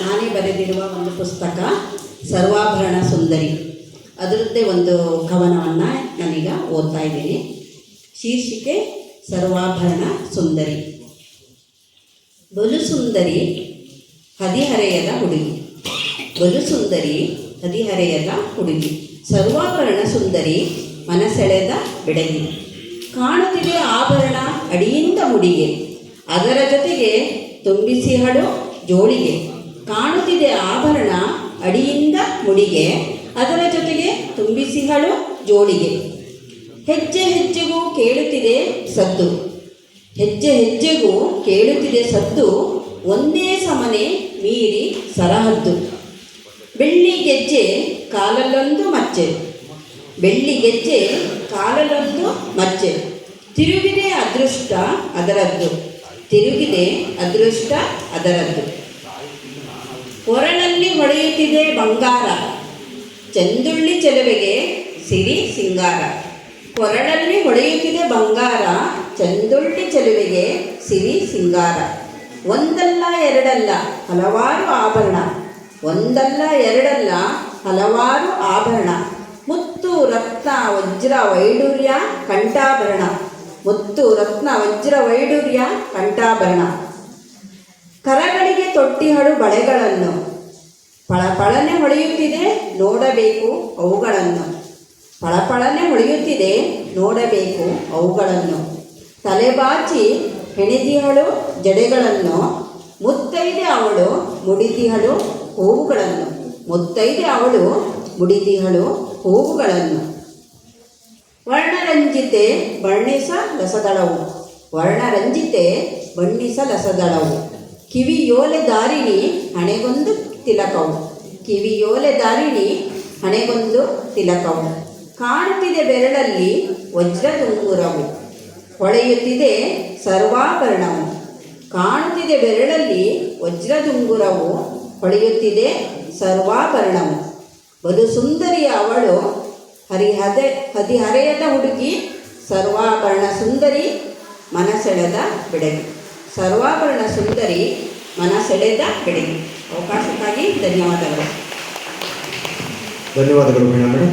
ನಾನೇ ಬರೆದಿರುವ ಒಂದು ಪುಸ್ತಕ, ಸರ್ವಾಭರಣ ಸುಂದರಿ. ಅದರದ್ದೇ ಒಂದು ಕವನವನ್ನು ನಾನೀಗ ಓದ್ತಾ ಇದ್ದೀನಿ. ಶೀರ್ಷಿಕೆ, ಸರ್ವಾಭರಣ ಸುಂದರಿ. ಬಲು ಸುಂದರಿ ಹದಿಹರೆಯದ ಹುಡುಗಿ. ಬಲು ಸುಂದರಿ ಹದಿಹರೆಯದ ಹುಡುಗಿ. ಸರ್ವಾಭರಣ ಸುಂದರಿ, ಮನಸೆಳೆದ ಬೆಡಗಿ. ಕಾಣುತ್ತಿದೆ ಆಭರಣ ಅಡಿಯಿಂದ ಮುಡಿಗೆ. ಅದರ ಜೊತೆಗೆ ತುಂಬಿಸಿ ಹಡು ಜೋಳಿಗೆ ಕಾಣುತ್ತಿದೆ ಆಭರಣ ಅಡಿಯಿಂದ ಮುಡಿಗೆ, ಅದರ ಜೊತೆಗೆ ತುಂಬಿಸಿಹಳು ಜೋಡಿಗೆ. ಹೆಜ್ಜೆ ಹೆಜ್ಜೆಗೂ ಕೇಳುತ್ತಿದೆ ಸದ್ದು. ಹೆಜ್ಜೆ ಹೆಜ್ಜೆಗೂ ಕೇಳುತ್ತಿದೆ ಸದ್ದು, ಒಂದೇ ಸಮನೆ ಮೀರಿ ಸರಹದ್ದು. ಬೆಳ್ಳಿ ಗೆಜ್ಜೆ ಕಾಲಲ್ಲೊಂದು ಮಚ್ಚೆ. ಬೆಳ್ಳಿ ಗೆಜ್ಜೆ ಕಾಲಲ್ಲೊಂದು ಮಚ್ಚೆ. ತಿರುಗಿದೆ ಅದೃಷ್ಟ ಅದರದ್ದು. ತಿರುಗಿದೆ ಅದೃಷ್ಟ ಅದರದ್ದು. ಕೊರಳಲ್ಲಿ ಹೊಳೆಯುತ್ತಿದೆ ಬಂಗಾರ. ಚಂದುಳ್ಳಿ ಚೆಲುವೆಗೆ ಸಿರಿ ಸಿಂಗಾರ. ಕೊರಳಲ್ಲಿ ಹೊಳೆಯುತ್ತಿದೆ ಬಂಗಾರ, ಚಂದುಳ್ಳಿ ಚೆಲುವೆಗೆ ಸಿರಿ ಸಿಂಗಾರ. ಒಂದಲ್ಲ ಎರಡಲ್ಲ ಹಲವಾರು ಆಭರಣ. ಒಂದಲ್ಲ ಎರಡಲ್ಲ ಹಲವಾರು ಆಭರಣ. ಮುತ್ತು ರತ್ನ ವಜ್ರ ವೈಡೂರ್ಯ ಕಂಠಾಭರಣ. ಮುತ್ತು ರತ್ನ ವಜ್ರ ವೈಡೂರ್ಯ ಕಂಠಾಭರಣ. ಕರಗಳಿಗೆ ತೊಟ್ಟಿಹಳು ಬಳೆಗಳನ್ನು. ಪಳಪಳನೆ ಹೊಳೆಯುತ್ತಿದೆ, ನೋಡಬೇಕು ಅವುಗಳನ್ನು. ಪಳಪಳನೆ ಹೊಳೆಯುತ್ತಿದೆ, ನೋಡಬೇಕು ಅವುಗಳನ್ನು. ತಲೆಬಾಚಿ ಹೆಣೆದಿಹಳು ಜಡೆಗಳನ್ನು, ಮುತ್ತೈದೆ ಅವಳು ಮುಡಿದಿಹಳು ಹೂವುಗಳನ್ನು. ಮುತ್ತೈದೆ ಅವಳು ಮುಡಿದಿಹಳು ಹೂವುಗಳನ್ನು. ವರ್ಣರಂಜಿತೆ ಬಣ್ಣಿಸ ಲಸದಳವು ವರ್ಣರಂಜಿತೆ ಬಣ್ಣಿಸ ಲಸದಳವು ಕಿವಿಯೋಲೆ ದಾರಿಣಿ ಹಣೆಗೊಂದು ತಿಲಕವು. ಕಿವಿಯೋಲೆ ದಾರಿಣಿ ಹಣೆಗೊಂದು ತಿಲಕವು. ಕಾಣುತ್ತಿದೆ ಬೆರಳಲ್ಲಿ ವಜ್ರ ತುಂಗುರವು ಹೊಳೆಯುತ್ತಿದೆ ಸರ್ವಾಭರಣವು. ಕಾಣುತ್ತಿದೆ ಬೆರಳಲ್ಲಿ ವಜ್ರ ತುಂಗುರವು ಹೊಳೆಯುತ್ತಿದೆ ಸರ್ವಾಭರಣವು. ಬಲು ಸುಂದರಿಯ ಅವಳು ಹರಿಹದೆ ಹದಿಹರೆಯದ ಹುಡುಗಿ. ಸರ್ವಾಭರಣ ಸುಂದರಿ ಮನಸೆಳೆದ ಬೆಡಗಿ ಸರ್ವಾಭರಣ ಸುಂದರಿ ಮನ ಸೆಳೆದ ಬೆಳಿಗ್ಗೆ ಅವಕಾಶಕ್ಕಾಗಿ ಧನ್ಯವಾದಗಳು. ಧನ್ಯವಾದಗಳು ಮೇಡಮ್.